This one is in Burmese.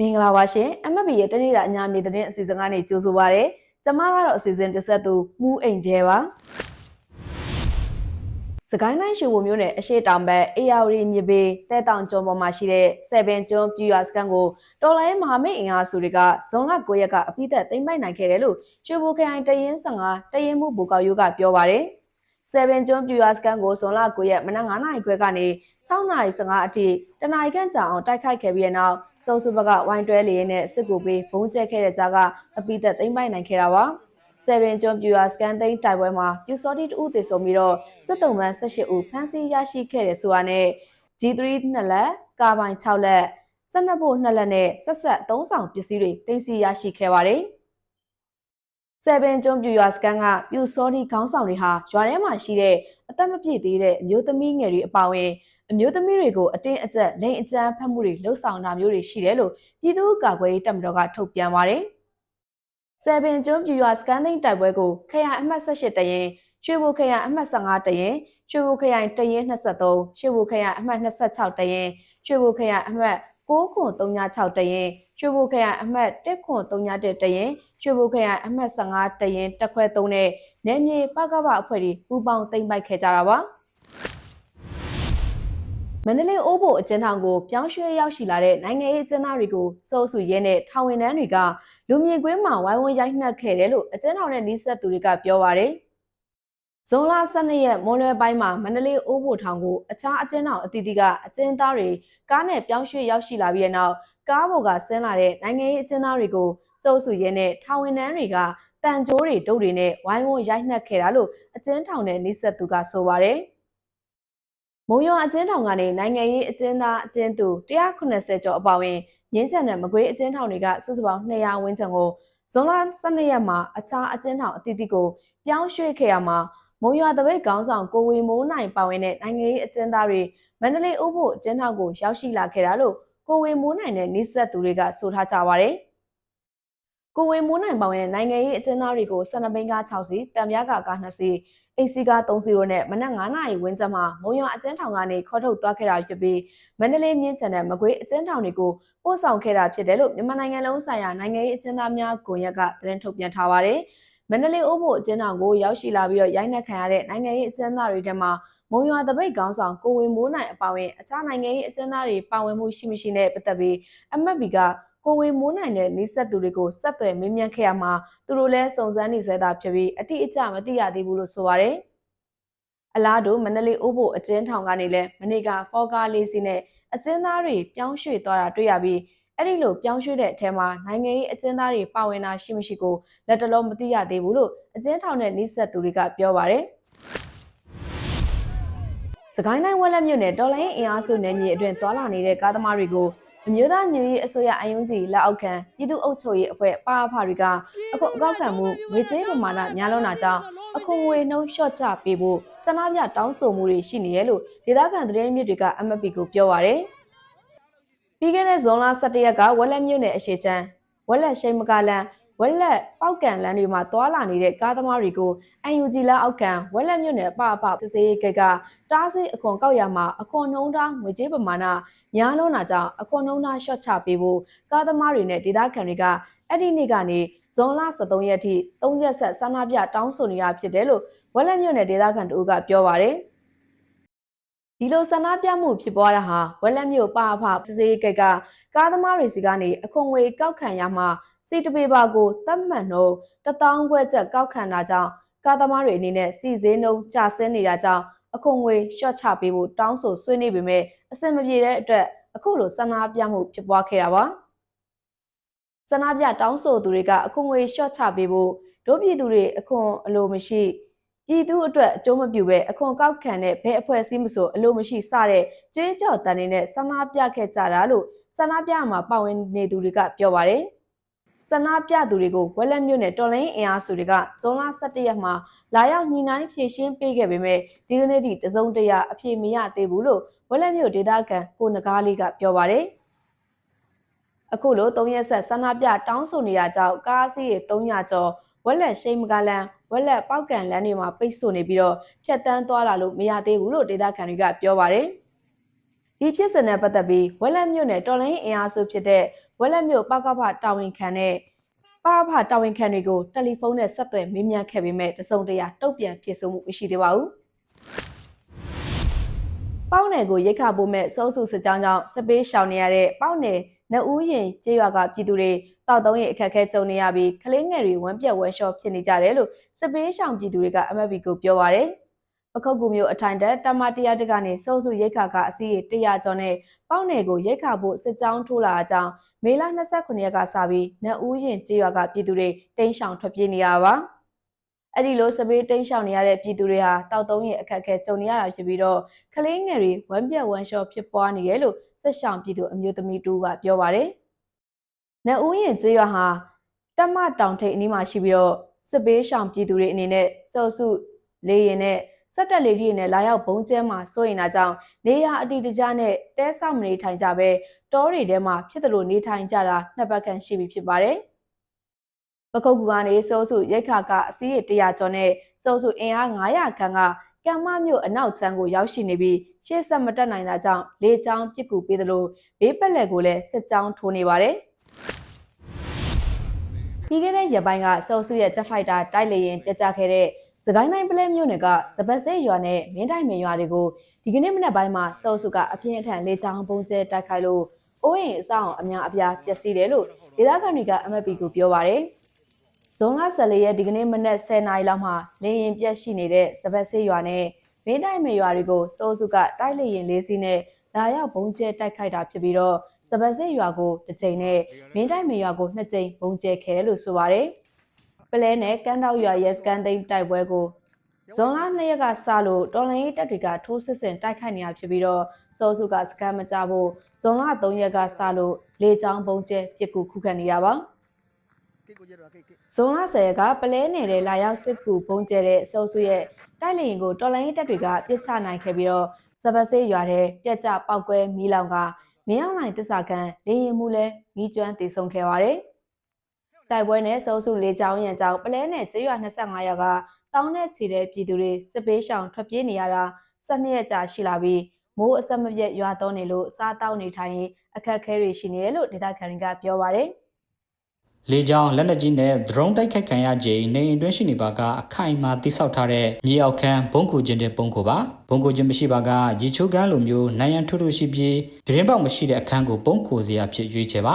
မင်္ဂလာပါရှင် MFB ရဲ့တနေ့တာအညာမြေသတင်းအစီအစဉ်ကနေကြိုဆိုပါရစေ။ကျွန်မကတော့အစီအစဉ်တစ်ဆက်သူမူးအိမ်ကျဲပါ။စကိုင်းတိုင်းရှူဝမျိုးနဲ့အရှိတောင်ဘက်အေယာဝတီမြေပေတဲတောင်ကျွန်းပေါ်မှာရှိတဲ့7ကျွန်းပြူရွာစကန်ကိုတော်လိုင်းမဟာမိတ်အင်အားစုတွေကဇွန်လ9ရက်ကအပိသက်သိမ်းပိုက်နိုင်ခဲ့တယ်လို့ရွှေဘိုခရိုင်တရင်15တရင်မှုဘူကောက်ရိုးကပြောပါရယ်။7ကျွန်းပြူရွာစကန်ကိုဇွန်လ9ရက်မနက်9:00နာရီခွဲကနေ6:15အထိတနအီခန့်ကြာအောင်တိုက်ခိုက်ခဲ့ပြီးတဲ့နောက် စုံစုဘကဝိုင်းတွဲလေးနဲ့စစ်ကူပေးဘုံကျက်ခဲ့တဲ့ကြားကအပိသက်သိမ်းပိုက်နိုင်ခဲ့တာပါ။7ကျွန်းပြူရွာစကန်သိမ်းတိုက်ပွဲမှာပြူစောတိတဦးသေဆုံးပြီးတော့စစ်တုံးပန်း18ဦးဖမ်းဆီးရရှိခဲ့တဲ့ဆိုတာနဲ့ G3 နှစ်လက်ကာပိုင်6လက်စနက်ဖို့2လက်နဲ့ဆက်ဆက်3ဆောင်ပစ္စည်းတွေတင်စီရရှိခဲ့ပါတယ်။7ကျွန်းပြူရွာစကန်ကပြူစောတိခေါင်းဆောင်တွေဟာရွာထဲမှာရှိတဲ့အသက်မပြည့်သေးတဲ့အမျိုးသမီးငယ်တွေအပါအဝင် အမျိုးသမီးတွေကိုအတင်းအကျပ်လိန်အကြမ်းဖက်မှုတွေလှုပ်ဆောင်တာမျိုးတွေရှိတယ်လို့ပြည်သူ့ကာကွယ်ရေးတပ်မတော်ကထုတ်ပြန်ပါတယ်။ဆယ်ပင်ကျွန်းပြူရွာစကန်သိန်းတိုက်ပွဲကိုခရိုင်အမှတ်18တရင်ရွှေဘိုခရိုင်အမှတ်15တရင်ရွှေဘိုခရိုင်တရင်23ရွှေဘိုခရိုင်အမှတ်26တရင်ရွှေဘိုခရိုင်အမှတ်6ခွန်36တရင်ရွှေဘိုခရိုင်အမှတ်1ခွန်31တရင်ရွှေဘိုခရိုင်အမှတ်15တရင်တက်ခွဲ3နဲ့နယ်မြေပကပအဖွဲ့တွေပူးပေါင်းသိမ်းပိုက်ခဲ့ကြတာပါ။ မန္တလေးအိုးဘိုအကျဉ်းထောင်ကိုပြောင်းရွှေ့ရောက်ရှိလာတဲ့နိုင်ငံရေးအကျဉ်းသားတွေကိုစိုးစုရဲနဲ့ထောင်ဝင်တန်းတွေကလူမြင့်ကွင်းမှာဝိုင်းဝန်းရိုက်နှက်ခဲ့တယ်လို့အကျဉ်းထောင်နဲ့နှိဆက်သူတွေကပြောပါရယ်ဇွန်လ12ရက်မွန်လွယ်ပိုင်းမှာမန္တလေးအိုးဘိုထောင်ကိုအခြားအကျဉ်းထောင်အသီးသီးကအကျဉ်းသားတွေကားနဲ့ပြောင်းရွှေ့ရောက်ရှိလာပြီးတဲ့နောက်ကားပေါ်ကဆင်းလာတဲ့နိုင်ငံရေးအကျဉ်းသားတွေကိုစိုးစုရဲနဲ့ထောင်ဝင်တန်းတွေကတန်ကြိုးတွေဒုတ်တွေနဲ့ဝိုင်းဝန်းရိုက်နှက်ခဲ့တာလို့အကျဉ်းထောင်နဲ့နှိဆက်သူကဆိုပါရယ် မုံရွာအကျဉ်းထောင်ကနေနိုင်ငံရေးအကျဉ်းသားအကျဉ်းသူ180ကျော်အပါအဝင်ငင်းချန်တဲ့မကွေးအကျဉ်းထောင်တွေကစုစုပေါင်း200ဝန်းကျင်ကိုဇွန်လ12ရက်မှာအခြားအကျဉ်းထောင်အသီးသီးကိုပြောင်းရွှေ့ခဲ့ရမှာမုံရွာတပိတ်ခေါင်းဆောင်ကိုဝေမိုးနိုင်ပါဝင်တဲ့နိုင်ငံရေးအကျဉ်းသားတွေမန္တလေးဥဖို့အကျဉ်းထောင်ကိုရောက်ရှိလာခဲ့တာလို့ကိုဝေမိုးနိုင်နဲ့နှိဆက်သူတွေကဆိုထားကြပါတယ်ကိုဝေမိုးနိုင်ပါဝင်တဲ့နိုင်ငံရေးအကျဉ်းသားတွေကို12ဘိန်းကား6စီတံပြားကား2စီ အိတ်စီကား3စီရိုနဲ့မနက်9နာရီဝန်းကျင်မှာမုံရွာအကျဉ်းထောင်ကနေခေါ်ထုတ်သွားခဲ့တာဖြစ်ပြီးမန္တလေးမြင်းချန်တဲ့မကွေးအကျဉ်းထောင်တွေကိုပို့ဆောင်ခဲ့တာဖြစ်တယ်လို့မြန်မာနိုင်ငံလုံးဆိုင်ရာနိုင်ငံရေးအကျဉ်းသားများကွန်ရက်ကသတင်းထုတ်ပြန်ထားပါတယ်။မန္တလေးအိုးဖို့အကျဉ်းထောင်ကိုရောက်ရှိလာပြီးတော့ရိုက်နှက်ခံရတဲ့နိုင်ငံရေးအကျဉ်းသားတွေထဲမှာမုံရွာတပိတ်ခေါင်းဆောင်ကိုဝင်မိုးနိုင်အပါအဝင်အခြားနိုင်ငံရေးအကျဉ်းသားတွေပါဝင်မှုရှိမရှိနဲ့ပတ်သက်ပြီး MFB က ကိုဝေမိုးနိုင်တဲ့နှိဆက်သူတွေကိုဆက်သွယ်မေးမြန်းခဲ့ရမှာသူတို့လည်းစုံစမ်းနေသေးတာဖြစ်ပြီးအတိအကျမသိရသေးဘူးလို့ဆိုပါတယ်။အလားတူမန္တလေးအိုးဘိုအကျဉ်းထောင်ကနေလည်းမနေ့ကဖော်ကားလေးစီးနဲ့အကျဉ်းသားတွေပြောင်းရွှေ့သွားတာတွေ့ရပြီးအဲ့ဒီလိုပြောင်းရွှေ့တဲ့အထက်မှာနိုင်ငံရေးအကျဉ်းသားတွေပါဝင်တာရှိမရှိကိုလက်တလုံးမသိရသေးဘူးလို့အကျဉ်းထောင်နဲ့နှိဆက်သူတွေကပြောပါတယ်။စကိုင်းတိုင်းဝက်လက်မြို့နယ်တော်လိုင်းအင်အားစုနယ်မြေအတွင်းသွာလာနေတဲ့ကားသမားတွေကို အမျိုးသားညွရေးအစိုးရအယုံကြည်လက်အောက်ခံပြည်သူ့အုပ်ချုပ်ရေးအဖွဲ့ပါအဖတွေကအခုအကောက်ခံမှုငွေကြေးပမာဏများလွန်းတာကြောင့်အခုငွေနှုန်းလျှော့ချပေးဖို့စနာပြတောင်းဆိုမှုတွေရှိနေတယ်လို့ဒေသခံသတင်းမြစ်တွေက MFP ကိုပြောပါရယ်ပြီးခဲ့တဲ့ဇွန်လ17ရက်ကဝက်လက်မြို့နယ်အရှိချမ်းဝက်လက်ရှိမကလန် ဝက်လက်ပောက်ကန်လမ်းတွေမှာသွာလာနေတဲ့ကားသမားတွေကို UNG လက်အောက်ခံဝက်လက်မြို့နယ်ပအဖစစ်စေးကိတ်ကတားဆီးအခွန်ကောက်ရမှာအခွန်နှုံးထားငွေကြေးပမာဏများလွန်းတာကြောင့်အခွန်နှုံးသားရှော့ချပေးဖို့ကားသမားတွေနဲ့ဒေသခံတွေကအဲ့ဒီနေ့ကနေဇွန်လ23ရက်ထိ3ရက်ဆက်ဆန္ဒပြတောင်းဆိုနေတာဖြစ်တယ်လို့ဝက်လက်မြို့နယ်ဒေသခံတို့ကပြောပါတယ်ဒီလိုဆန္ဒပြမှုဖြစ်ပွားတာဟာဝက်လက်မြို့ပါအဖစစ်စေးကိတ်ကကားသမားတွေစီကနေအခွန်ငွေကောက်ခံရမှာ စီတပေပါကိုတတ်မှတ်နှုန်း1000ခွဲချက်ကောက်ခံတာကြောင့်ကားသမားတွေအနေနဲ့စီစင်းနှုန်းကျဆင်းနေတာကြောင့်အခွန်ငွေရှော့ချပေးဖို့တောင်းဆိုဆွေးနွေးပေမဲ့အဆင်မပြေတဲ့အတွက်အခုလိုဆန္ဒပြမှုဖြစ်ပွားခဲ့တာပါဆန္ဒပြတောင်းဆိုသူတွေကအခွန်ငွေရှော့ချပေးဖို့ဒုပြည်သူတွေအခွန်အလိုမရှိပြည်သူအတွက်အကျိုးမပြုပဲအခွန်ကောက်ခံတဲ့ဘယ်အဖွဲ့အစည်းမဆိုအလိုမရှိစတဲ့ကြွေးကြော်တန်တွေနဲ့ဆန္ဒပြခဲ့ကြတာလို့ဆန္ဒပြမှာပါဝင်နေသူတွေကပြောပါတယ် ဆန္ဒပြသူတွေကိုဝက်လက်မြို့နယ်တော်လိုင်းအင်အားစုတွေကဇွန်လ17ရက်မှာလာရောက်ညှိနှိုင်းဖြည့်ရှင်းပေးခဲ့ပေမဲ့ဒီကနေ့ထိတစုံတရာအပြေမရသေးဘူးလို့ဝက်လက်မြို့ဒေသခံကိုနဂါးလေးကပြောပါတယ်။အခုလို၃ရက်ဆက်ဆန္ဒပြတောင်းဆိုနေတာကြောင့်ကားစီးရေ300ကျော်ဝက်လက်ရှိမကလန်ဝက်လက်ပောက်ကန်လမ်းတွေမှာပိတ်ဆို့နေပြီးတော့ဖြတ်တန်းသွားလာလို့မရသေးဘူးလို့ဒေသခံတွေကပြောပါတယ်။ဒီဖြစ်စဉ်နဲ့ပတ်သက်ပြီးဝက်လက်မြို့နယ်တော်လိုင်းအင်အားစုဖြစ်တဲ့ ဝက်လက်မြို့ပကဖတာဝန်ခံနဲ့ပကဖတာဝန်ခံတွေကိုတယ်လီဖုန်းနဲ့ဆက်သွယ်မေးမြန်းခဲ့ပေမဲ့တစုံတရာတုံ့ပြန်ဖြေဆိုမှုမရှိသေးပါဘူး။ပေါင်းနယ်ကိုရိတ်ခပို့မဲ့စိုးစုစစ်ကြောင်းကြောင့်စပေးရှောင်နေရတဲ့ပေါင်းနယ်နှဦးရင်ကျေးရွာကပြည်သူတွေတောက်သုံးရဲ့အခက်အခဲကြုံနေရပြီးကလေးငယ်တွေဝမ်းပြက်ဝမ်းလျှောဖြစ်နေကြတယ်လို့စပေးရှောင်ပြည်သူတွေက MFB ကိုပြောပါရယ်။ပခုတ်ကူမျိုးအထိုင်တက်တမတရားတက်ကနေစိုးစုရိတ်ခကအစည်းအ100ကျော်နဲ့ပေါင်းနယ်ကိုရိတ်ခဖို့စစ်ကြောင်းထိုးလာအကြောင်း မေလ29ရက်ကစပြီးနှဦးရင်ကျေးရွာကပြည်သူတွေတိမ်းရှောင်ထွက်ပြေးနေရပါအဲ့ဒီလိုစပေးတိမ်းရှောင်နေရတဲ့ပြည်သူတွေဟာတောက်သုံးရဲ့အခက်အခဲကြုံနေရတာဖြစ်ပြီးတော့ကလေးငယ်တွေဝမ်းပြက်ဝမ်းလျှောဖြစ်ပွားနေတယ်လို့ဆက်ရှောင်ပြည်သူအမျိုးသမီးတူကပြောပါတယ်။နှဦးရင်ကျေးရွာဟာတက်မတောင်ထိပ်အနီးမှာရှိပြီးတော့စပေးရှောင်ပြည်သူတွေအနေနဲ့စောစုလေးရင်နဲ့ စက်တက်လေးကြီးနဲ့လာရောက်ဘုံကျဲမှာစိုးရင်တာကြောင့်နေရအတိတကျနဲ့တဲဆောက်မနေထိုင်ကြပဲတောတွေထဲမှာဖြစ်တယ်လို့နေထိုင်ကြတာနှစ်ပတ်ခန့်ရှိပြီဖြစ်ပါတယ်။ပခုတ်ကူကနေစိုးစုရိတ်ခါကအစည်းရ100ကျော်နဲ့စိုးစုအင်အား900ခန့်ကကံမမြို့အနောက်ချမ်းကိုရောက်ရှိနေပြီးရှေ့ဆက်မတက်နိုင်တာကြောင့်လေကြောင်းပစ်ကူပေးသလိုဘေးပက်လက်ကိုလည်းစစ်ကြောင်းထိုးနေပါတယ်။ပြီးခဲ့တဲ့ရက်ပိုင်းကစိုးစုရဲ့ Jet Fighter တိုက်လေရင်ပြတ်ကျခဲ့တဲ့ စကိုင်းတိုင်းပလဲမြို့နယ်ကစပတ်စဲရွာနဲ့မင်းတိုင်းမင်ရွာတွေကိုဒီကနေ့မနက်ပိုင်းမှာစောစုကအပြင်းအထန်လေကြောင်းပုံကျဲတိုက်ခိုက်လို့အိုးအိမ်အဆောင်အများအပြားပျက်စီးတယ်လို့ဒေသခံတွေက MFP ကိုပြောပါရယ်ဇွန်လ14ရက်ဒီကနေ့မနက်10:00နာရီလောက်မှာလေရင်ပြက်ရှိနေတဲ့စပတ်စဲရွာနဲ့မင်းတိုင်းမင်ရွာတွေကိုစောစုကတိုက်လေရင်လေးစီးနဲ့လာရောက်ပုံကျဲတိုက်ခိုက်တာဖြစ်ပြီးတော့စပတ်စဲရွာကိုတစ်ချိန်နဲ့မင်းတိုင်းမင်ရွာကိုနှစ်ကြိမ်ပုံကျဲခဲ့တယ်လို့ဆိုပါရယ်ပ လဲနဲ့ကန်းတောက်ရွာရဲစကန်သိမ်းတိုက်ပွဲကိုဇွန်လ2ရက်ကစလို့တော်လိုင်းရေးတပ်တွေကထိုးစစ်ဆင်တိုက်ခိုက်နေတာဖြစ်ပြီးတော့စောစုကစကန်မကြဖို့ဇွန်လ3ရက်ကစလို့လေချောင်းပုံကျဲပစ်ကူခုခံနေတာပါဇွန်လ10ရက်ကပလဲနယ်တဲ့လာရောက်စစ်ကူပုံကျဲတဲ့အစိုးစုရဲ့တိုက်လေရင်ကိုတော်လိုင်းရေးတပ်တွေကပစ်ချနိုင်ခဲ့ပြီးတော့စပတ်စေးရွာတဲ့ပြက်ကျပောက်ကွဲမီးလောင်ကမင်းအောင်နိုင်တစ္ဆာကန်လေရင်မှုလဲမီးကျွမ်းတည်ဆုံခဲ့ပါတယ်။ တိုက်ပွဲနဲ့စိုးစုလေးချောင်းရံကြောင်းပလဲနယ်ကျေးရွာ25ရွာကတောင်းနဲ့ချီတဲ့ပြည်သူတွေစစ်ပေးရှောင်ထွက်ပြေးနေရတာ12ရက်ကြာရှိလာပြီးမိုးအဆက်မပြတ်ရွာသွန်းနေလို့စားတောက်နေထိုင်ရင်အခက်အခဲတွေရှိနေတယ်လို့ဒေသခံတွေကပြောပါတယ်။လေကြောင်းလက်နက်ကြီးနဲ့ drone တိုက်ခိုက်ခံရခြင်းနေအိမ်တွင်းရှိနေပါကအခိုင်အမာတိစောက်ထားတဲ့မြေအောက်ခန်းဘုံကူခြင်းတဲ့ဘုံကူပါဘုံကူခြင်းမရှိပါကရေချိုးကန်းလိုမျိုးနိုင်ရန်ထုထုရှိပြီးပြင်းပေါက်မရှိတဲ့အခန်းကိုဘုံကူစရာဖြစ်ရွေးချယ်ပါ